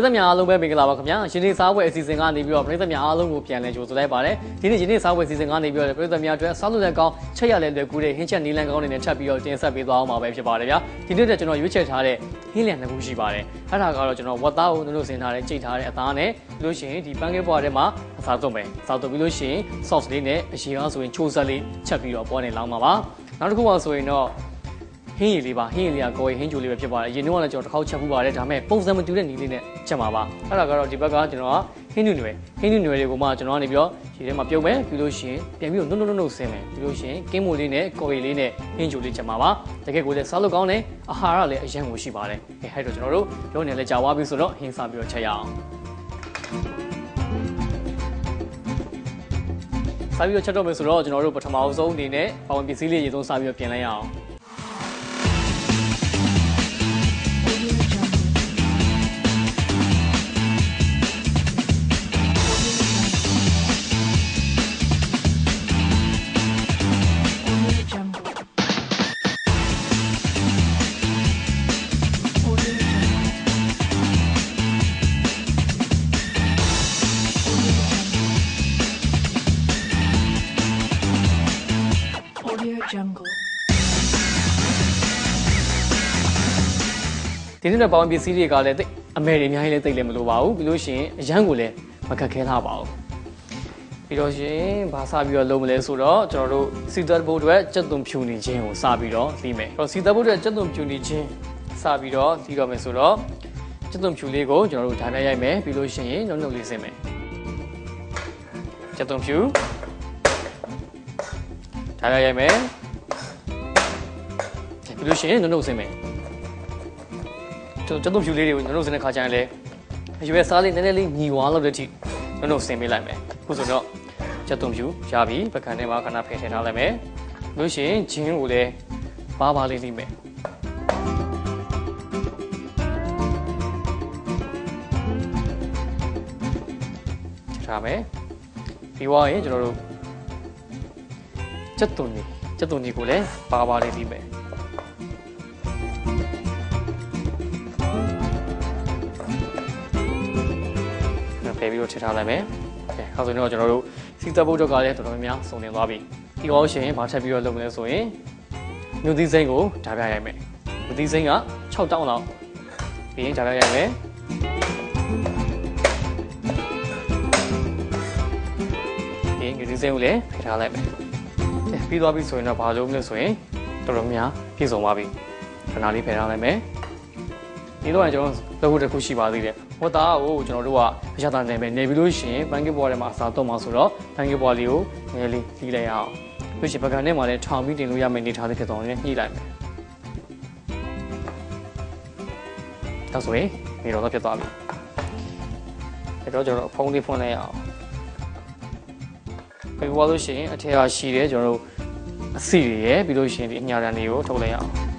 ပရိသတ်များအားလုံးပဲမင်္ဂလာပါခင်ဗျာရှင်နေစားပွဲအစီအစဉ်ကနေပြီးတော့ပရိသတ်များအားလုံးကိုပြန်လည်ကြိုဆိုလိုက်ပါတယ်ဒီနေ့ရှင်နေစားပွဲအစီအစဉ်ကနေပြီးတော့ပရိသတ်များအတွက်စားလို့လည်းကောင်းချက်ရလည်းလွယ်ကူတဲ့ဟင်းချက်နီးလန်းကောင်းတွေနဲ့ထပ်ပြီးတော့တင်ဆက်ပေးသွားအောင်ပါပဲဖြစ်ပါတယ်ဗျာဒီနေ့တော့ကျွန်တော်ရွေးချယ်ထားတဲ့ဟင်းလျံနှစ်ခုရှိပါတယ်အဲ့ဒါကတော့ကျွန်တော်ဝတ်သားကိုနုနုဆင်ထားတဲ့ကြိတ်ထားတဲ့အသားနဲ့ပြီးလို့ရှိရင်ဒီပန်းကဲပွားထဲမှာအစားသွတ်မယ်အစားသွတ်ပြီးလို့ရှိရင် sauce လေးနဲ့အရှိအားဆိုရင်ချိုးဆက်လေးချက်ပြီးတော့ပွားနေလောင်းပါပါနောက်တစ်ခုပါဆိုရင်တော့ ဟင်းရည်လေးပါဟင်းရည်လေးကကိုယ်ဟင်းကြိုလေးပဲဖြစ်ပါတယ်။အရင်တုန်းကလည်းကျွန်တော်တစ်ခေါက်ချက်ဖူးပါတယ်ဒါပေမဲ့ပုံစံမတူတဲ့နီးလေးနဲ့ချက်မှာပါ။အဲ့ဒါကတော့ဒီဘက်ကကျွန်တော်ကဟင်းနူနွယ်ဟင်းနူနွယ်တွေကိုမှကျွန်တော်ကနေပြီးတော့ဒီထဲမှာပြုတ်မယ်ပြီးလို့ရှိရင်ပြန်ပြီးတော့နုတ်နုတ်နုတ်ဆင်းမယ်ပြီးလို့ရှိရင်ကင်းမိုလေးနဲ့ကိုယ်ရည်လေးနဲ့ဟင်းကြိုလေးချက်မှာပါ။တကယ်ကိုလည်းစားလို့ကောင်းတယ်အာဟာရလည်းအရင်ကိုရှိပါတယ်။အဲအဲ့တော့ကျွန်တော်တို့ရုံးနေလဲကြာသွားပြီဆိုတော့ဟင်းစားပြီးတော့ချက်ရအောင်။စားပြီးတော့ချက်တော့မယ်ဆိုတော့ကျွန်တော်တို့ပထမအဆုံးအနေနဲ့ပါဝင်ပစ္စည်းလေးရေသုံးစားပြီးတော့ပြင်လိုက်ရအောင် ဒီနေ့တော့ပေါင်းပစ္စည်းတွေကလည်းတိတ်အမယ်တွေအများကြီးလည်းတိတ်လည်းမလိုပါဘူးပြီးလို့ရှိရင်အရန်ကိုလည်းမခက်ခဲထားပါဘူးပြီးတော့ရှင်ဘာစပြီးတော့လုပ်မလဲဆိုတော့ကျွန်တော်တို့စီသက်ဘုတ်အတွက်စက်သွန်ဖြူနေခြင်းကိုစပြီးတော့ပြီးမယ်အဲ့တော့စီသက်ဘုတ်အတွက်စက်သွန်ဖြူနေခြင်းစပြီးတော့ပြီးတော့မယ်ဆိုတော့စက်သွန်ဖြူလေးကိုကျွန်တော်တို့ဓာတ်ပြရိုက်မယ်ပြီးလို့ရှိရင်နှုတ်နှုတ်လေးဆင်းမယ်စက်သွန်ဖြူဓာတ်ပြရိုက်မယ်ပြီးလို့ရှိရင်နှုတ်နှုတ်ဆင်းမယ် ကျွန်တော်ကျုပ်ဖြူလေးတွေကိုကျွန်တော်တို့စနေခါကျရင်လည်းရွယ်စားလေးနည်းနည်းလေးညီဝါလောက်တဲ့အထိကျွန်တော်ဆင်ပေးလိုက်မယ်အခုဆိုတော့ကျုပ်ဖြူရပြီပကံထဲမှာခဏဖယ်ထည့်ထားလိုက်မယ်လို့ရှိရင်ဂျင်းကိုလည်းပါပါလေးလိမ့်မယ်ချက်ထားမယ်ပြီးသွားရင်ကျွန်တော်တို့ကျက်သွန်ကြီးကျက်သွန်ကြီးကိုလည်းပါပါလေးလိမ့်မယ် ထည့်ထားလိုက်မယ်။ကဲအဲဆိုရင်တော့ကျွန်တော်တို့စီသက်ဘုတ်တော့ကလည်းတော်တော်များများစုံနေသွားပြီ။ဒီအောင်ရှင်ဘာထပ်ပြီးတော့လုပ်မလဲဆိုရင်မြူသီးစိမ့်ကိုဓာပြရိုက်မယ်။မြူသီးစိမ့်က6တောင်းလောက်ပြီးရင်ဓာပြရိုက်မယ်။ပြီးရင်မြူသီးစိမ့်ကိုလည်းဖယ်ထားလိုက်မယ်။ကဲပြီးသွားပြီဆိုရင်တော့ဘာလုပ်မလဲဆိုရင်တော်တော်များပြည့်စုံသွားပြီ။ခဏလေးဖယ်ထားလိုက်မယ်။ဒီတော့ကျွန်တော်လုပ်ဖို့တစ်ခုရှိပါသေးတယ်။ ဝတ်သားကိုကျွန်တော်တို့ကအရသာနေမယ်နေပြီးလို့ရှိရင်ဘန်ကစ်ဘွားထဲမှာအစားတော့မှာဆိုတော့ဘန်ကစ်ဘွားလေးကိုနည်းလေးပြီးလိုက်ရအောင်။ပြီးရှင်ပကံထဲမှာလည်းထောင်ပြီးတင်လို့ရမယ့်အနေထားလေးဖြစ်သွားတယ်ညှိလိုက်မယ်။ဒါဆိုရင်ဒီတော့တော့ဖြစ်သွားပြီ။အဲ့တော့ကျွန်တော်တို့ဖုန်းလေးဖွင့်လိုက်ရအောင်။ပြီးသွားလို့ရှိရင်အထက်အရှိတယ်ကျွန်တော်တို့အစီတွေရယ်ပြီးလို့ရှိရင်ဒီအညာရန်တွေကိုထုတ်လိုက်ရအောင်။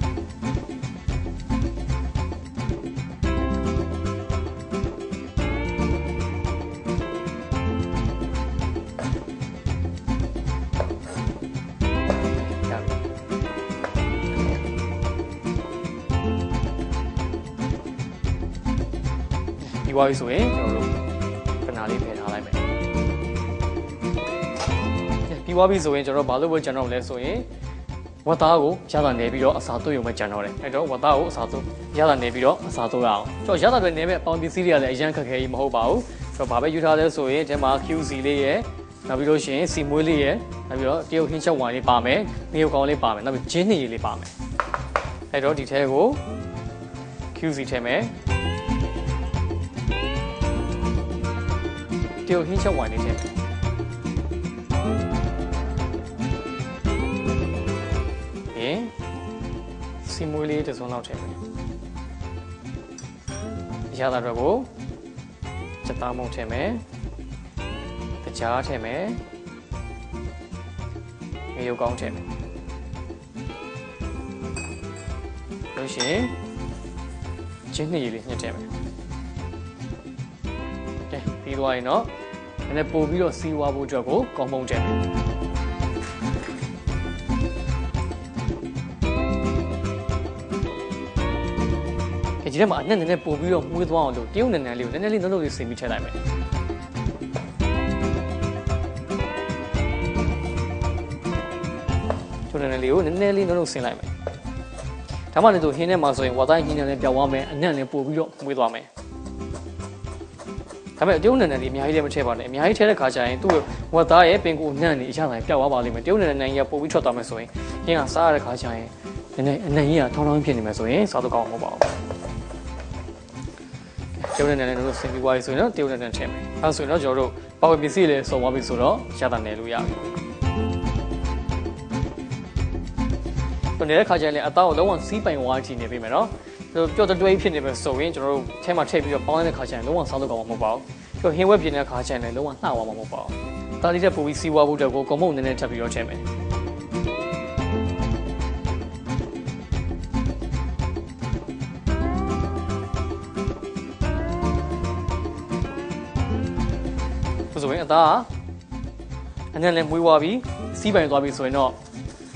သွားပြီဆိုရင်ကျွန်တော်တို့ခဏလေးဖယ်ထားလိုက်မယ်ပြီးသွားပြီဆိုရင်ကျွန်တော်တို့ဘာလို့ပဲကျွန်တော်လဲဆိုရင်ဝတ်သားကိုရတာနေပြီးတော့အစာသွေးရုံပဲကြံတော့တယ်အဲ့တော့ဝတ်သားကိုအစာသွေးရတာနေပြီးတော့အစာသွေးရအောင်ကျွန်တော်ရတာတွေနေမဲ့ပေါင်ပစ္စည်းတွေကလည်းအရန်ခက်ခဲကြီးမဟုတ်ပါဘူးဆိုတော့ဘာပဲယူထားလဲဆိုရင်ဒီမှာ QC လေးရယ်နောက်ပြီးလို့ရှိရင်စီမွေးလေးရယ်နောက်ပြီးတော့တရုတ်ဟင်းချက်ဝိုင်လေးပါမယ်ငရုတ်ကောင်းလေးပါမယ်နောက်ပြီးဂျင်းနေရည်လေးပါမယ်အဲ့တော့ဒီထဲကို QC ထဲမယ် တရုတ်ဟင်းချက်ဝိုင်လေးထဲမယ်ပြီးရင်စီမွေးလေးတစ်စုံလောက်ထဲမယ်ရတာတော့ကိုစက်သားမုံထဲမယ်တကြားထဲမယ်ငရုတ်ကောင်းထဲမယ်လို့ရှိရင်ကျင်းနှစ်ရည်လေးညှစ်ထဲမယ်ကဲပြီးသွားရင်တော့ နည်းနည်းပို့ပြီးတော့စီးဝါဖို့အတွက်ကိုကောင်းမုံထဲမယ်ကဒီထဲမှာအနက်နည်းနည်းပို့ပြီးတော့မှုေးသွားအောင်လို့တရုတ်နည်းနည်းလေးကိုနည်းနည်းလေးနှုတ်နှုတ်လေးဆင်ပြီးထည့်လိုက်မယ်ကျိုးနည်းနည်းလေးကိုနည်းနည်းလေးနှုတ်နှုတ်ဆင်လိုက်မယ်ဒါမှလည်းဆိုဟင်းထဲမှာဆိုရင်ဝါသားဟင်းထဲလည်းပြောင်းသွားမယ်အနက်လည်းပို့ပြီးတော့မှုေးသွားမယ် ဒါပေမဲ့တရုတ်နည်းနည်းလေးအများကြီးလည်းမထည့်ပါနဲ့အများကြီးထည့်တဲ့ခါကျရင်သူ့ဝက်သားရဲ့ပင်ကိုနှံ့နေအရသာပျောက်သွားပါလိမ့်မယ်တရုတ်နည်းနည်းကြီးကပို့ပြီးထွက်သွားမယ်ဆိုရင်ဟင်းကစားရတဲ့ခါကျရင်နည်းနည်းအနံ့ကြီးကထောင်းထောင်းဖြစ်နေမယ်ဆိုရင်စားတော့ကောင်းမှာမဟုတ်ပါဘူးတရုတ်နည်းနည်းတို့ဆင်ပြီးွားပြီဆိုရင်တော့တရုတ်နည်းနည်းထည့်မယ်အဲဆိုရင်တော့ကျွန်တော်တို့ပါဝယ်ပစ္စည်းလေးစုံသွားပြီဆိုတော့ရတာနယ်လို့ရပြီကိုနေတဲ့ခါကျရင်လည်းအသားကိုလုံးဝစီးပိုင်ဝါးချီနေပြီမယ်နော် ပျော်တတွဲဖြစ်နေပဲဆိုရင်ကျွန်တော်တို့ထဲမှာထည့်ပြီးတော့ပေါင်းတဲ့ခါကျရင်လုံးဝစားလို့ကောင်းမှာမဟုတ်ပါဘူးပြီးတော့ဟင်းဝက်ပြင်းတဲ့ခါကျရင်လည်းလုံးဝနှောက်သွားမှာမဟုတ်ပါဘူးဒါလေးတက်ပို့ပြီးစီးပွားဖို့အတွက်ကိုကွန်မုတ်နည်းနည်းထပ်ပြီးတော့ထည့်မယ်ဆိုရင်အသားအနက်လည်းမွေးသွားပြီစီးပိုင်သွားပြီဆိုရင်တော့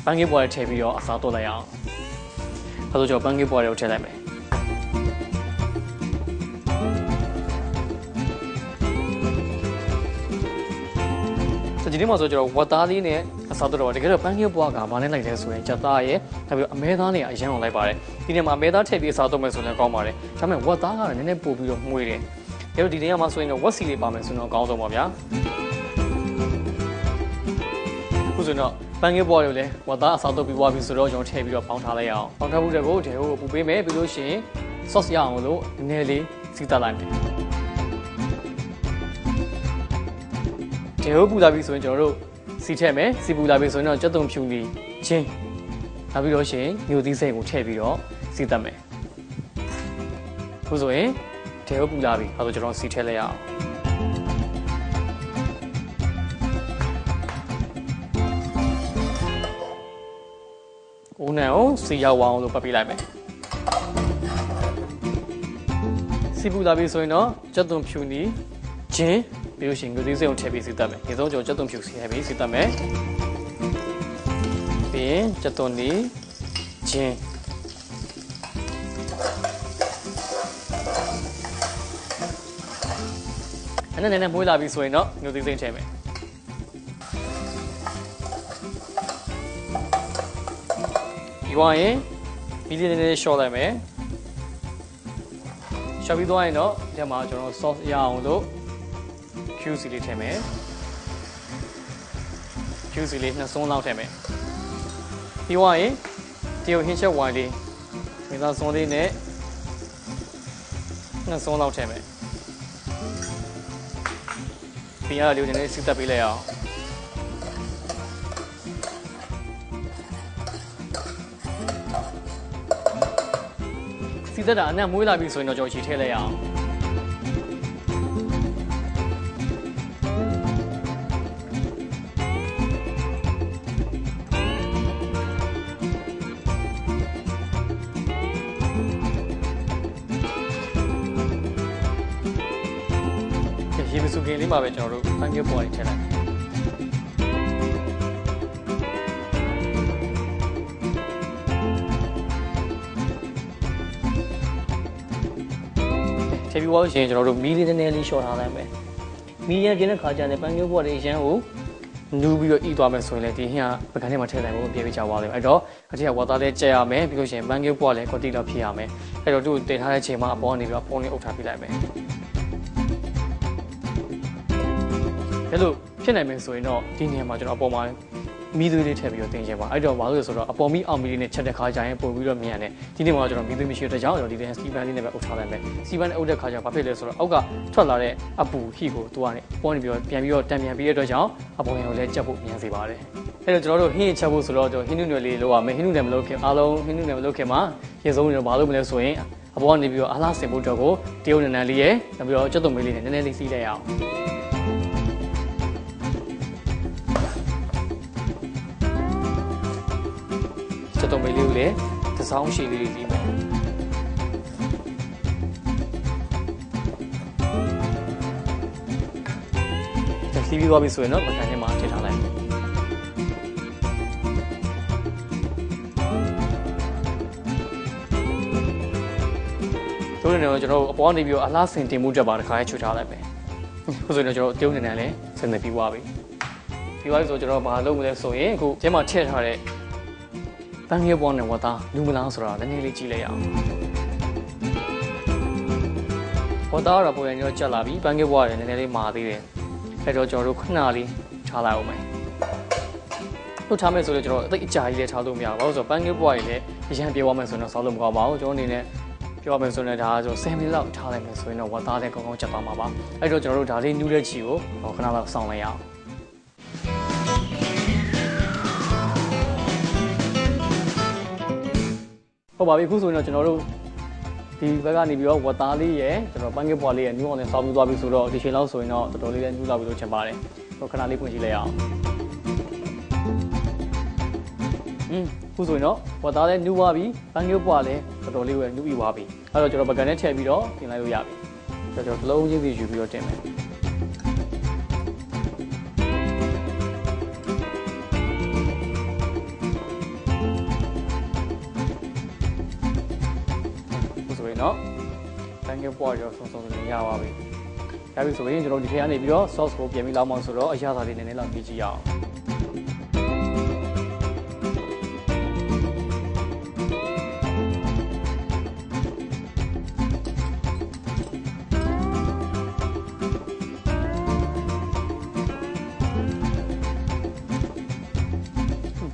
ပန်းကင်းပွားတွေထည့်ပြီးတော့အစားတော့လိုက်အောင်အဲဆိုကျွန်တော်ပန်းကင်းပွားတွေကိုထည့်လိုက်မယ် ဆိုဒီနေ့မှာဆိုကျွန်တော်ဝတ်သားလေးနဲ့အစားတော့တကယ်တော့ပန်းကင်းပွားကဘာနဲ့လိုက်လဲဆိုရင်ကြက်သားရဲ့နောက်ပြီးတော့အမဲသားနဲ့အရန်အောင်လိုက်ပါတယ်ဒီနေ့မှာအမဲသားထည့်ပြီးအစားတော့မယ်ဆိုရင်ကောင်းပါတယ်ဒါပေမဲ့ဝတ်သားကလည်းနည်းနည်းပို့ပြီးတော့မှုေးတယ်ဒါတော့ဒီနေ့မှာဆိုရင်တော့ဝက်စီလေးပါမယ်ဆိုတော့အကောင်းဆုံးပါဗျာခုဆိုတော့ပန်းကင်းပေါ်တွေကိုလည်းဝတ်သားအစားတော့ပြီးွားပြီဆိုတော့ကျွန်တော်ထည့်ပြီးတော့ပေါင်းထားလိုက်အောင်ပေါင်းထားမှုတွေကိုဒဲကိုပူပေးမယ်ပြီးလို့ရှိရင် sauce ရအောင်လို့နည်းနည်းလေးစီးတက်လိုက်မယ် ဒဲကိုပူလာပြီဆိုရင်ကျွန်တော်တို့စီထည့်မယ်စီပူလာပြီဆိုရင်တော့ကြက်သွန်ဖြူလီချင်းနောက်ပြီးတော့ရှိရင်ညိုသီးစိတ်ကိုထည့်ပြီးတော့စီးတက်မယ်ခုဆိုရင်ဒဲကိုပူလာပြီအဲဒါကျွန်တော်စီထည့်လိုက်ရအောင်ဦးနံကိုစီရောက်အောင်လို့ပတ်ပေးလိုက်မယ်စီပူလာပြီဆိုရင်တော့ကြက်သွန်ဖြူနီဂျင်း ပြီးလို့ရှိရင်ငွေသေးစိတ်ကိုထည့်ပြီးစီတက်မယ်ဒီဆုံးကျွန်တော်ကြက်သွန်ဖြူစီထည့်ပြီးစီတက်မယ်ပြီးရင်ကြက်သွန်နီဂျင်းအဲ့နဲ့နည်းနည်းမွေးလာပြီဆိုရင်တော့ငွေသေးစိတ်ထည့်မယ်ပြီးသွားရင်မီလီနည်းနည်းရှော့လိုက်မယ်ရှော့ပြီးသွားရင်တော့ဒီမှာကျွန်တော် sauce ရအောင်လို့ QC လေးထည့်မယ် QC လေးနှစ်စုံလောက်ထည့်မယ်ပြီးသွားရင်တရုတ်ဟင်းချက်ဝိုင်လေးမိသားစုံလေးနဲ့နှစ်စုံလောက်ထည့်မယ်ပြီးရလေးကိုနည်းနည်းစစ်တက်ပေးလိုက်အောင်စီသက်တာအနက်မွေးလာပြီဆိုရင်တော့ကျွန်တော်ခြေထည့်လိုက်ရအောင် ရေမစုကင်းလေးမှာပဲကျွန်တော်တို့ဖန်ကီပေါ်နေထည့်လိုက်ထည့်ပြီးသွားလို့ရှိရင်ကျွန်တော်တို့မီးလေးနည်းနည်းလေးရှော့ထားလိုက်မယ်မီးရပြင်းတဲ့ခါကျရင်ပန်းကီပေါ်လေးရန်ကိုနူးပြီးတော့ဤသွားမယ်ဆိုရင်လည်းဒီဟင်းကပကန်းထဲမှာထည့်လိုက်ဖို့ပြေးပြချသွားလိမ့်မယ်အဲ့တော့အထက်ကဝါသားလေးကြက်ရမယ်ပြီးလို့ရှိရင်ပန်းကီပေါ်လည်းကွတီလောက်ဖြစ်ရမယ်အဲ့တော့သူ့တင်ထားတဲ့ချိန်မှာအပေါ်ကနေပြီးတော့ဖုန်းလေးအုပ်ထားပြလိုက်မယ် အဲ့လိုဖြစ်နိုင်မယ်ဆိုရင်တော့ဒီနေရာမှာကျွန်တော်အပေါ်မှာမီးသွေးလေးထည့်ပြီးတော့တင်ချင်ပါအဲ့တော့ဘာလို့လဲဆိုတော့အပေါ်မီးအောင်မီးလေးနဲ့ချက်တဲ့ခါကျရင်ပို့ပြီးတော့မြန်တယ်ဒီနေ့မှာကျွန်တော်မီးသွေးမရှိတဲ့ကြောင့်ကျွန်တော်ဒီနေ့စီပန်းလေးနဲ့ပဲအုပ်ထားလိုက်မယ်စီပန်းနဲ့အုပ်တဲ့ခါကျဘာဖြစ်လဲဆိုတော့အောက်ကထွက်လာတဲ့အပူဟီကိုသူကနေပေါ်နေပြီးတော့ပြန်ပြီးတော့တံပြန်ပြီးတဲ့အတွက်ကြောင့်အပေါ်ရင်ကိုလည်းချက်ဖို့မြန်စေပါတယ်အဲ့တော့ကျွန်တော်တို့ဟင်းချက်ဖို့ဆိုတော့ကျွန်တော်ဟင်းနုနယ်လေးလောက်ရမယ်ဟင်းနုနယ်မလုပ်ခင်အားလုံးဟင်းနုနယ်မလုပ်ခင်မှာရေဆုံးနေတော့ဘာလို့မလဲဆိုရင်အပေါ်ကနေပြီးတော့အားလားစင်ဖို့အတွက်ကိုတရုတ်နန်းနန်းလေးရယ်နောက်ပြီးတော့ကျွတ်တုံမေးလေးနဲ့နည်းနည်းလေးစီးလိုက်ရအောင် ကျွတ်တုံမေးလေးကိုလည်းသစောင်းရှည်လေးလေးပြီးမယ်ဒါစီးပြီးသွားပြီဆိုရင်တော့မကန်ထဲမှာထည့်ထားလိုက်မယ်နေတော့ကျွန်တော်တို့အပေါ်ကနေပြီးတော့အလားစင်တင်မှုတက်ပါတစ်ခါချွတ်ထားလိုက်မယ်အခုဆိုရင်တော့ကျွန်တော်အပြုံးနေတယ်လည်းစင်နေပြီးသွားပြီပြီးသွားပြီဆိုကျွန်တော်ဘာလုပ်မလဲဆိုရင်အခုကျင်းမှာထည့်ထားတဲ့ တန်းရဲပေါ်နဲ့ဝတ်သားလူမလားဆိုတာနည်းနည်းလေးကြည့်လိုက်ရအောင်ဝတ်သားကတော့ပုံရံရောကြက်လာပြီပန်းကဲဘွားရတယ်နည်းနည်းလေးမာသေးတယ်အဲ့တော့ကျွန်တော်တို့ခဏလေးထားလိုက်အောင်မယ်လှုပ်ထားမယ်ဆိုတော့ကျွန်တော်အသိအကြာကြီးလည်းထားလို့မရဘူးဘာလို့ဆိုတော့ပန်းကဲဘွားရည်လည်းအရင်ပြောရမယ်ဆိုတော့ဆောက်လို့မကောင်းပါဘူးကျွန်တော်အနေနဲ့ပြောမယ်ဆိုရင်ဒါဆို10မိနစ်လောက်ထားလိုက်မယ်ဆိုရင်တော့ဝတ်သားလည်းကောင်းကောင်းချက်သွားမှာပါအဲ့တော့ကျွန်တော်တို့ဒါလေးနူးတဲ့ချီကိုဟောခဏလောက်စောင့်လိုက်ရအောင် ဟုတ်ပါပြီအခုဆိုရင်တော့ကျွန်တော်တို့ဒီဘက်ကနေပြီးတော့ဝတ်သားလေးရယ်ကျွန်တော်ပန်းကစ်ပွားလေးရယ်နူးအောင်လည်းစောင့်ပြီးသွားပြီဆိုတော့ဒီချိန်လောက်ဆိုရင်တော့တော်တော်လေးလည်းနူးလာပြီလို့ချင်ပါတယ်ဟိုခဏလေးဖွင့်ကြည့်လိုက်ရအောင်อืมအခုဆိုရင်တော့ဝတ်သားလည်းနူးသွားပြီပန်းကစ်ပွားလည်းတော်တော်လေးပဲနူးပြီးသွားပြီအဲ့တော့ကျွန်တော်ပကံနဲ့ထည့်ပြီးတော့တင်လိုက်လို့ရပြီကျွန်တော်တို့တစ်လုံးချင်းစီယူပြီးတော့တင်မယ် ပန်းကစ်ပွားရောစုံစုံစုံရပါပြီရပြီဆိုရင်ကျွန်တော်ဒီထဲကနေပြီးတော့ sauce ကိုပြင်ပြီးလောက်မှဆိုတော့အရသာလေးနည်းနည်းလောက်ပြီးကြည့်ရအောင်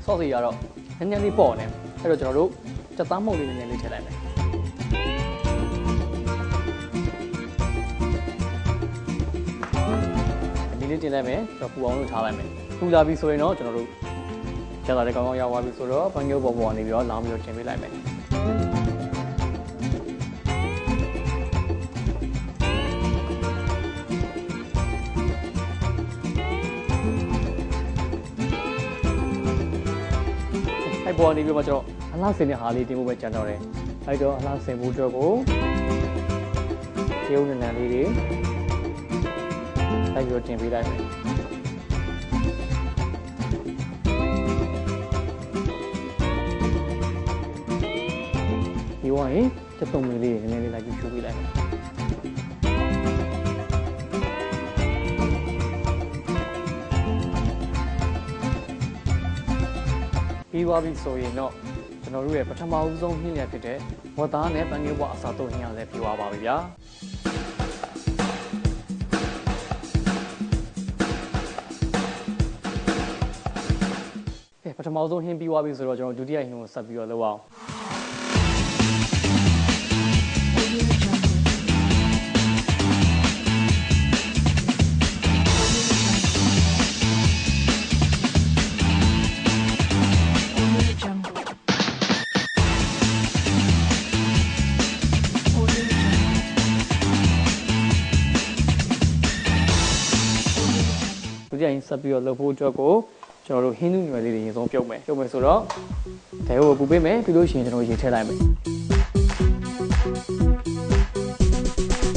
ဆော့စီရတော့နည်းနည်းလေးပေါ့နေအဲ့တော့ကျွန်တော်တို့စက်သားမုတ်လေးနည်းနည်းလေးထည့်လိုက်မယ် တင်လိုက်မယ်ကျွန်တော်ပူအောင်လို့ထားလိုက်မယ်ပူလာပြီဆိုရင်တော့ကျွန်တော်တို့ကျန်တာလည်းကောင်းကောင်းရောက်သွားပြီဆိုတော့ဘန်ကျိုးပေါ်ပေါ်နေပြီးတော့လောင်းပြီးတော့တင်ပေးလိုက်မယ်အဲ့ပေါ်နေပြီးတော့ကျွန်တော်အလားစင်တဲ့ဟာလေးတင်ဖို့ပဲကြံတော့တယ်အဲ့တော့အလားစင်ဖို့အတွက်ကိုကျေဦးနန်းနန်းလေးတွေ လိုက်ပြီးတော့တင်ပေးလိုက်မယ်ဒီဝိုင်းချက်တုံမလေးနည်းနည်းလေးလိုက်ပြီးဖြိုးပေးလိုက်မယ်ပြီးသွားပြီဆိုရင်တော့ကျွန်တော်တို့ရဲ့ပထမဦးဆုံးနှင်းရဖြစ်တဲ့ဝတ်သားနဲ့ပန်းကဲဘွားအစာတုံးနှင်းရလည်းပြီးသွားပါပြီဗျာ ထမဆုံးဟင်းပြီးသွားပြီဆိုတော့ကျွန်တော်ဒုတိယဟင်းကိုဆက်ပြီးတော့လုပ်အောင် Audio Jungle. Audio Jungle. Audio Jungle. ဒုတိယရင်ဆက်ပြီးတော့လုပ်ဖို့အတွက်ကို ကျွန်တော်တို့ဟင်းနူးညွယ်လေးတွေရင်ဆုံးပြုတ်မယ်ပြုတ်မယ်ဆိုတော့ဒဲကိုပူပေးမယ်ပြီးလို့ရှိရင်ကျွန်တော်ရေထည့်လိုက်မယ်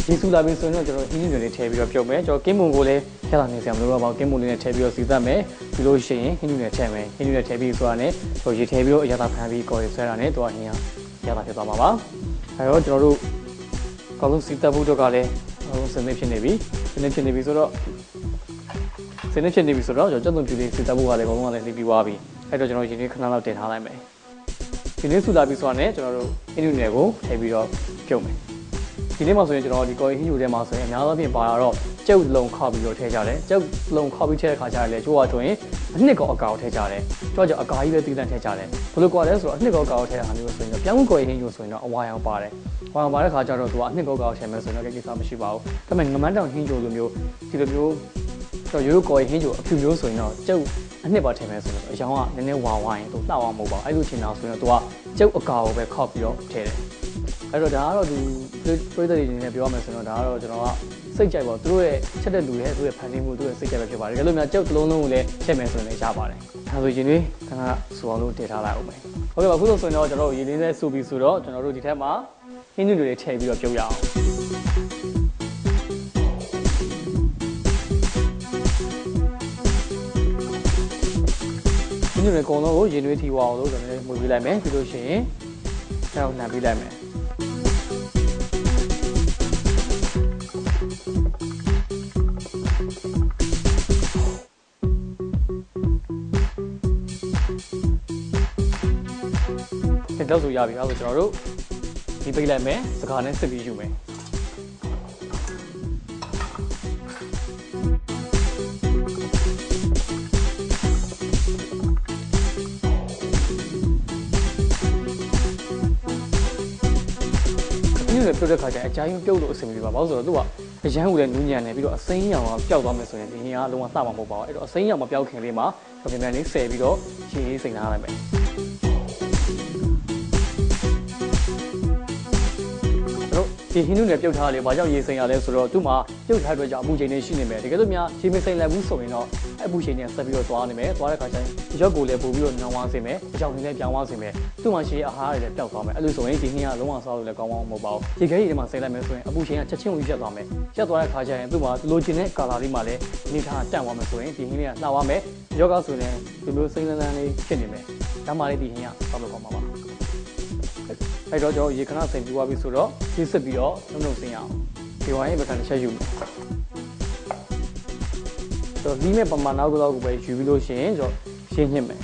ရေစူလာပြီဆိုရင်တော့ကျွန်တော်ဟင်းနူးညွယ်လေးထည့်ပြီးတော့ပြုတ်မယ်ကျွန်တော်ကင်းမုံကိုလည်းထည့်လာနေစရာမလိုတော့ပါဘူးကင်းမုံလေးနဲ့ထည့်ပြီးတော့စီသတ်မယ်ပြီးလို့ရှိရင်ဟင်းနူးညွယ်ထည့်မယ်ဟင်းနူးညွယ်ထည့်ပြီးဆိုတာနဲ့ကျွန်တော်ရေထည့်ပြီးတော့အရသာဖန်ပြီးကော်ရီဆွဲတာနဲ့တော့ဟင်းရရသာဖြစ်သွားမှာပါအဲတော့ကျွန်တော်တို့အကောင်းဆုံးစီသတ်ဖို့အတွက်ကလည်းအကောင်းဆုံးစနေဖြစ်နေပြီစနေဖြစ်နေပြီဆိုတော့ စနေဖြစ်နေပြီဆိုတော့ကျွန်တော်ကြက်သွန်ပြူလေးစစ်တပ်ဖို့ကလည်းဘုံကလည်းနေပြီးသွားပြီအဲ့တော့ကျွန်တော်ရင်းနှီးခဏလောက်တင်ထားလိုက်မယ်ဒီနေ့ဆူလာပြီးဆိုတာနဲ့ကျွန်တော်တို့အင်းနူနယ်ကိုထည့်ပြီးတော့ပြုတ်မယ်ဒီနေ့မှာဆိုရင်ကျွန်တော်ဒီကော်ရီဟီယူထဲမှာဆိုရင်အများသောဖြင့်ပါတော့ကျုပ်လုံးခောက်ပြီးတော့ထည့်ကြတယ်ကျုပ်လုံးခောက်ပြီးထည့်တဲ့ခါကျရင်လည်းကျိုးကတွင်အနှစ်ကောအကာကိုထည့်ကြတယ်ကျိုးကကြောင့်အကာကြီးပဲတည်တံ့ထည့်ကြတယ်ဘယ်လိုကွာလဲဆိုတော့အနှစ်ကောအကာကိုထည့်တဲ့ဟာမျိုးဆိုရင်ပြောင်းကော်ရီဟီယူဆိုရင်တော့အဝါရောင်ပါတယ်ဝါရောင်ပါတဲ့ခါကျတော့သူကအနှစ်ကောအကာကိုထည့်မယ်ဆိုရင်တော့ကိစ္စမရှိပါဘူးဒါပေမဲ့ငမန်းတောင်ဟင်းဂျိုလိုမျိုးဒီလိုမျိုး တော့ရိုးရိုးကော်ရီဟင်းချိုအဖြူမျိုးဆိုရင်တော့ကျုပ်အနှစ်ပါထင်မယ်ဆိုတော့အရောင်ကနည်းနည်းဝါဝါရင်သူလှအောင်မဟုတ်ပါဘူးအဲ့လိုချင်တာဆိုရင်တော့သူကကျုပ်အကာကိုပဲခောက်ပြီးတော့ထည့်တယ်အဲ့တော့ဒါကတော့ဒီပရိသတ်တွေအနေနဲ့ပြောရမယ်ဆိုတော့ဒါကတော့ကျွန်တော်ကစိတ်ကြိုက်ပါသူတို့ရဲ့ချက်တဲ့လူရဲ့သူရဲ့ဖန်တီးမှုသူရဲ့စိတ်ကြိုက်ပဲဖြစ်ပါတယ်ဒါလို့များကျုပ်တစ်လုံးလုံးကိုလည်းထည့်မယ်ဆိုရင်လည်းရပါတယ်ဒါဆိုရင်ဒီခဏစူအောင်လို့တည်ထားလိုက်အောင်မယ်ဟုတ်ကဲ့ပါခုလို့ဆိုရင်တော့ကျွန်တော်တို့ရေလေးနဲ့စူပြီးဆိုတော့ကျွန်တော်တို့ဒီထက်မှာဟင်းညွန့်တွေထည့်ပြီးတော့ပြုတ်ရအောင် ညွန့်တွေအကုန်လုံးကိုရင်နွေးထီဝအောင်လို့ကျွန်တော်တို့မွေးပေးလိုက်မယ်ပြီးလို့ရှိရင်အဲတော့နှံပေးလိုက်မယ်ဒီတော့ဆိုရပြီအဲ့ဒါဆိုကျွန်တော်တို့ဒီပိတ်လိုက်မယ်စကားနဲ့စစ်ပြီးယူမယ် ဒီလိုပြုတ်တဲ့ခါကျရင်အကြိုင်းပြုတ်လို့အဆင်မပြေပါဘူးဆိုတော့သူကအရန်ကိုလည်းနူးညံ့နေပြီးတော့အစိမ်းရောင်ကပျောက်သွားမယ်ဆိုရင်ဒီရင်ကလုံးဝစမှာမဟုတ်ပါဘူးအဲ့တော့အစိမ်းရောင်မပျောက်ခင်လေးမှာပြန်ပြန်လေးဆယ်ပြီးတော့ရေရေးစိမ်ထားလိုက်မယ် ဒီဟင်းနုနယ်ပြုတ်ထားလေဘာကြောင့်ရေစိမ်ရလဲဆိုတော့သူ့မှာပြုတ်ထားတဲ့ကြောင့်အပူချိန်တွေရှိနေမယ်တကယ်လို့များရေမစိမ်လိုက်ဘူးဆိုရင်တော့အပူချိန်တွေဆက်ပြီးတော့သွားနေမယ်သွားတဲ့ခါကျရင်ရုပ်ကိုလည်းပို့ပြီးတော့နှောင်းဝါစေမယ်အကြောင်းတွေလည်းပြောင်းဝါစေမယ်သူ့မှာရှေးအာဟာရတွေလည်းပျောက်သွားမယ်အဲ့လိုဆိုရင်ဒီဟင်းကလုံးဝစားလို့လည်းကောင်းကောင်းမဟုတ်ပါဘူးရေခဲရည်တွေမှာစိမ်လိုက်မယ်ဆိုရင်အပူချိန်ကချက်ချင်းဝင်ရက်သွားမယ်ရက်သွားတဲ့ခါကျရင်သူ့မှာလိုချင်တဲ့ကာလာလေးမှာလည်းအနေထားတန့်သွားမယ်ဆိုရင်ဒီဟင်းလေးကနှောက်သွားမယ်ယောဂဆိုရင်ဒီလိုစိမ်လန်းလန်းလေးဖြစ်နေမယ်ဒါမှလည်းဒီဟင်းကစားလို့ကောင်းမှာပါ အဲ့တော့ကျွန်တော်ရေခဏစိမ်ပြီးသွားပြီဆိုတော့ဒီစစ်ပြီးတော့နှုတ်နှုတ်စင်းရအောင်ဒီဝိုင်းရဲ့ဘက်ကနေချက်ယူမယ်ဆိုတော့ဒီမဲ့ပမာဏကိုတော့ကိုပဲယူပြီးလို့ရှိရင်ကျွန်တော်ရှင်းညှစ်မယ်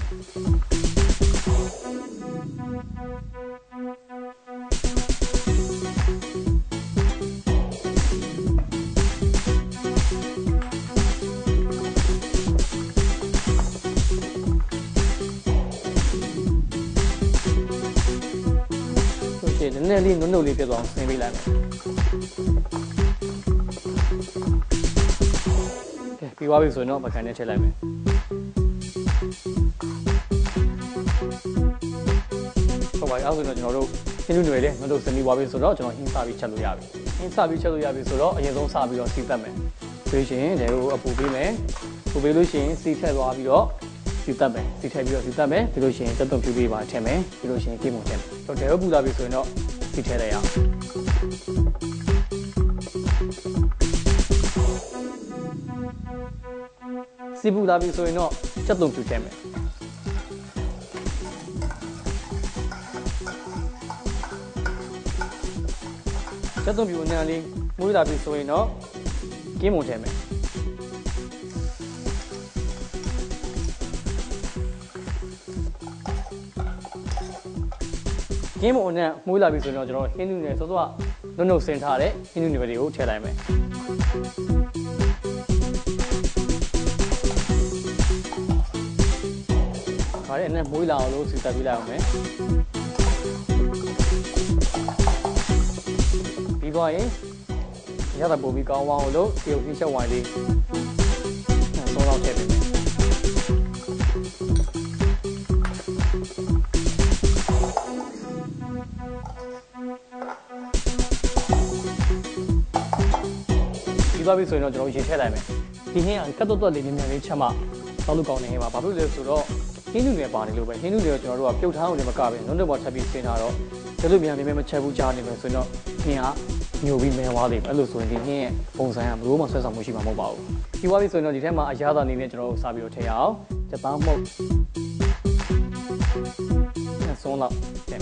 နည်းနည်းလေးနုံနုံလေးဖြစ်သွားအောင်ဆင်းပေးလိုက်မယ်ကဲပြီးသွားပြီဆိုရင်တော့ပကံနဲ့ထည့်လိုက်မယ်ဟုတ်ပါပြီအဲ့ဒါဆိုတော့ကျွန်တော်တို့ဟင်းလူတွေလေငါတို့စနီးသွားပြီဆိုတော့ကျွန်တော်ဟင်းစပြီးချက်လို့ရပြီဟင်းစပြီးချက်လို့ရပြီဆိုတော့အရင်ဆုံးစပြီးတော့စီတက်မယ်ပြီးရှင်ဒါကိုအပူပေးမယ်ပူပေးလို့ရှိရင်စီထည့်သွားပြီးတော့စီတက်မယ်စီထည့်ပြီးတော့စီတက်မယ်ပြီးလို့ရှိရင်တက်တုံဖြူပေးပါထည့်မယ်ပြီးလို့ရှိရင်ကိမုံထည့်မယ်တော့ဒါကိုပူလာပြီဆိုရင်တော့ စီထည့်လိုက်ရအောင်စီပူလာပြီဆိုရင်တော့တက်တုံဖြူထည့်မယ်တက်တုံဖြူအနံလေးမွေးလာပြီဆိုရင်တော့ကင်းမုံထည့်မယ် ကင်းမုံနဲ့မှုလာပြီဆိုရင်တော့ကျွန်တော်ဟင်းနူနယ်စောစောကနှုတ်နှုတ်ဆင်ထားတဲ့ဟင်းနူနယ်တွေကိုထည့်လိုက်မယ်ခါရဲနဲ့မွေးလာအောင်လို့စီတက်ပြီးလိုက်အောင်မယ်ပြီးသွားရင်ရတာပုံပြီးကောင်းအောင်လို့တရုတ်ကြီးချက်ဝိုင်းလေးဆောတော့ထည့်ပေးမယ် ပြီးသွားပြီဆိုရင်တော့ကျွန်တော်ရေထည့်လိုက်မယ်ဒီဟင်းကကတ်တော့တော့လေးနည်းနည်းလေးချက်မှတောက်လို့ကောင်းနေဟင်းပါဘာဖြစ်လို့လဲဆိုတော့ဟင်းနူတွေပါနေလို့ပဲဟင်းနူတွေကကျွန်တော်တို့ကပြုတ်ထားအောင်လည်းမကပဲနုံးတော့ပေါ်ထပ်ပြီးဆင်းထားတော့ဒါလို့မြန်မြန်မချက်ဘူးကြားနေမယ်ဆိုရင်တော့ဟင်းကညိုပြီးမဲသွားလိမ့်မယ်အဲ့လိုဆိုရင်ဒီဟင်းရဲ့ပုံစံကဘလို့မှဆွဲဆောင်မှုရှိမှာမဟုတ်ပါဘူးပြီးသွားပြီဆိုရင်တော့ဒီထဲမှာအရသာအနေနဲ့ကျွန်တော်တို့စားပြီးတော့ထည့်ရအောင်ချက်သားမှုတ်ဆုံးတော့ထည့်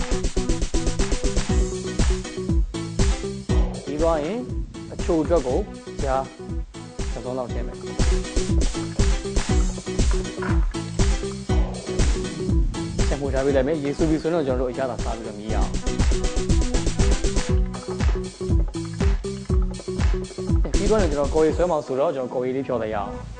ပြီးသွားရင်အ ချိုအတွက်ကိုကြာတစ်စုံလောက်ထည့်မယ်ချက်မှုထားပေးလိုက်မယ်ရေဆူပြီးဆိုရင်တော့ကျွန်တော်တို့အရသာစားပြီးတော့မြည်ရအောင်ပြီးတော့ကျွန်တော်ကိုရီဆွဲမှောင်ဆိုတော့ကျွန်တော်ကိုရီလေးဖြော်လိုက်ရအောင်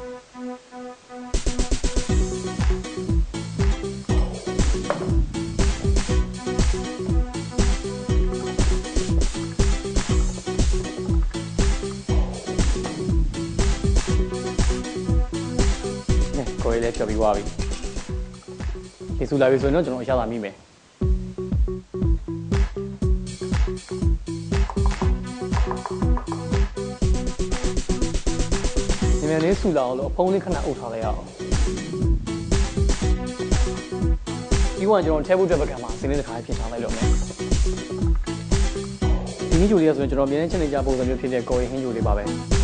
ဖြော်ပြီးသွားပြီရေဆူလာပြီဆိုရင်တော့ကျွန်တော်အရသာမိမယ်နည်းနည်းလေးဆူလာအောင်လို့အဖုံးလေးခဏအုပ်ထားလိုက်ရအောင်ဒီကကျွန်တော်ထဲဖို့တဲ့ဘက်ကမှာစင်းလေးတစ်ခါပြင်ထားလိုက်လို့မယ်ဒီဟင်းဂျူလေးကဆိုရင်ကျွန်တော်အမြဲတမ်းချက်နေကြပုံစံမျိုးဖြစ်တဲ့ကိုရီဟင်းဂျူလေးပါပဲ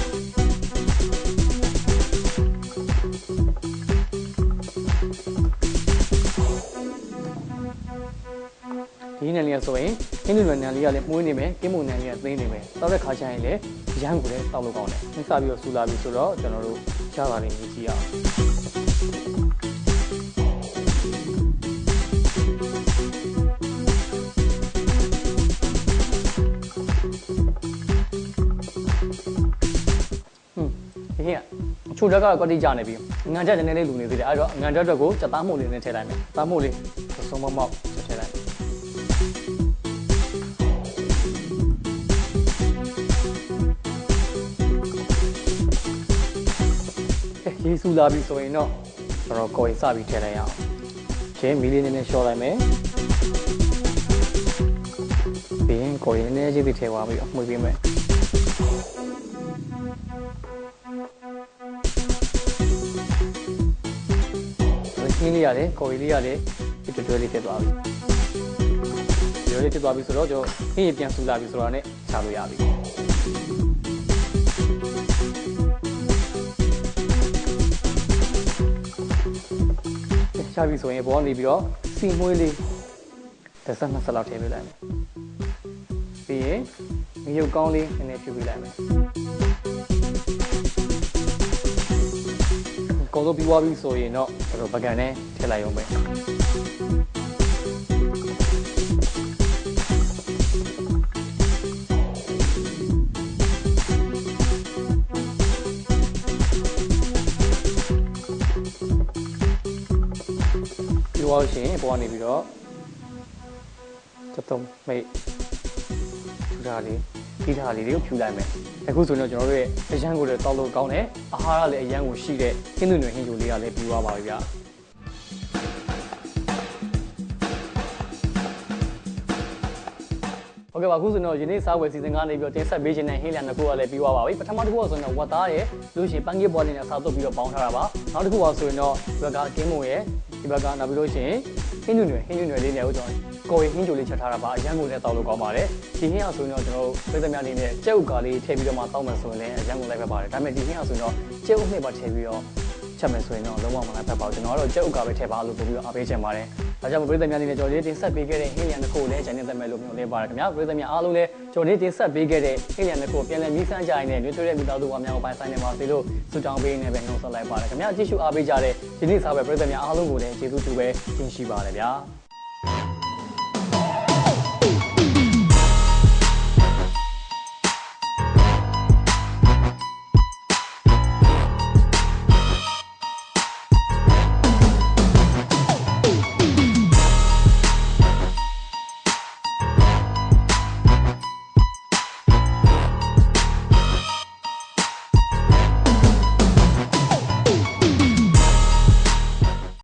နံလေးကဆိုရင်ကင်းနူနံလေးကလည်းမှုန်းနေမယ်ကင်းမုန်နံလေးကသိနေမယ်တောက်တဲ့ခါကျရင်လည်းရမ်းကိုလည်းတောက်လို့ကောင်းတယ်နှိစပြီးတော့ဆူလာပြီဆိုတော့ကျွန်တော်တို့ရှားတာလေးမြည်ကြည့်ရအောင်ဟင်းအချိုတက်ကတော့တိကြနေပြီငံချက်နည်းနည်းလေးလူနေသေးတယ်အဲ့တော့ငံချက်အတွက်ကိုစက်သားမှုလေးနဲ့ထည့်လိုက်မယ်သားမှုလေးသုံးမမောက် ရေးစုလာပြီဆိုရင်တော့ကျွန်တော်ကိုယ်စပြီးထည့်လိုက်ရအောင်ချင်းမီလေးနည်းနည်းလျှော့လိုက်မယ်ပြီးရင်ကိုယ်နည်းနည်းချင်းပြီးထည့်သွားပြီးတော့မှုပေးမယ်ခင်းလေးရတယ်ကော်ရီလေးရတယ်ဒီတွဲတွဲလေးဖြစ်သွားပြီဒီလိုလေးဖြစ်သွားပြီဆိုတော့ကျွန်တော်ခင်းရပြန်ဆူလာပြီဆိုတော့ ਨੇ ချလို့ရပြီ ချပြီဆိုရင်ဘောကနေပြီးတော့စီမွေးလေးတစ်ဆက်နှစ်ဆက်လောက်ထည့်ပေးလိုက်မယ်ပြီးရင်ငရုတ်ကောင်းလေးနည်းနည်းဖြူပေးလိုက်မယ်ကောင်းဆုံးပြီးသွားပြီဆိုရင်တော့ကျွန်တော်ပကံနဲ့ထည့်လိုက်အောင်ပဲ သွားလို့ရှိရင်ပေါ်ကနေပြီးတော့တတုံးမိတ်ထူတာလေးဒီထားလေးတွေကိုဖြူလိုက်မယ်အခုဆိုရင်တော့ကျွန်တော်တို့ရဲ့အရန်ကိုလည်းတောက်လို့ကောင်းတယ်အာဟာရလည်းအရန်ကိုရှိတဲ့ဟင်းသူတွေဟင်းချိုလေးကလည်းပြီးသွားပါပြီဗျာဟုတ်ကဲ့ပါအခုဆိုတော့ယနေ့စားဝယ်စီစဉ်ကနေပြီးတော့တင်ဆက်ပေးခြင်းနဲ့ဟင်းလျာနှစ်ခုကလည်းပြီးသွားပါပြီပထမတစ်ခုကဆိုရင်တော့ဝတ်သားရယ်လို့ရှိရင်ပန်းကြီးပေါ်လေးနဲ့စားတုပ်ပြီးတော့ပေါင်းထားတာပါနောက်တစ်ခုကဆိုရင်တော့ဒီဘက်ကကင်းမုံရယ် ဒီဘက်ကနောက်ပြီးလို့ရှိရင်ဟင်းညွန့်တွေဟင်းညွန့်တွေလေးနဲ့ဦးကျွန်တော်ကိုယ်ဟင်းကြိုလေးချက်ထားတာပါအရန်ကိုလည်းတောက်လို့ကောင်းပါတယ်ဒီဟင်းအောင်ဆိုရင်တော့ကျွန်တော်တို့ပြည်သမ ्या လေးနဲ့ကြက်ဥကာလေးထည့်ပြီးတော့မှတောက်မယ်ဆိုရင်လည်းအရန်ကိုလည်းပဲပါတယ်ဒါပေမဲ့ဒီဟင်းအောင်ဆိုရင်တော့ကြက်ဥနှစ်ပါထည့်ပြီးတော့ ချက်မယ်ဆိုရင်တော့လုံးဝမလိုက်ဖက်ပါဘူးကျွန်တော်ကတော့ကြက်ဥကပဲထည့်ပါလို့ပြောပြီးတော့အားပေးချင်ပါတယ်။ဒါကြောင့်ပရိသတ်များအနေနဲ့ကျွန်တော်လေးတင်ဆက်ပေးခဲ့တဲ့ဟင်းရံတစ်ခုလည်းဂျန်နေသက်မယ်လို့မျှော်လင့်ပါတယ်ခင်ဗျာ။ပရိသတ်များအားလုံးလည်းကျွန်တော်လေးတင်ဆက်ပေးခဲ့တဲ့ဟင်းရံတစ်ခုပြန်လည်မြည်ဆန်းကြရင်လည်းတွေ့တဲ့မိသားစုများကိုပိုင်ဆိုင်နေပါစေလို့ဆုတောင်းပေးနေပဲနှုတ်ဆက်လိုက်ပါတယ်ခင်ဗျာ။ကြည့်ရှုအားပေးကြတဲ့ဒီနေ့စာပဲပရိသတ်များအားလုံးကိုလည်းကျေးဇူးတူပဲတင်ရှိပါတယ်ဗျာ။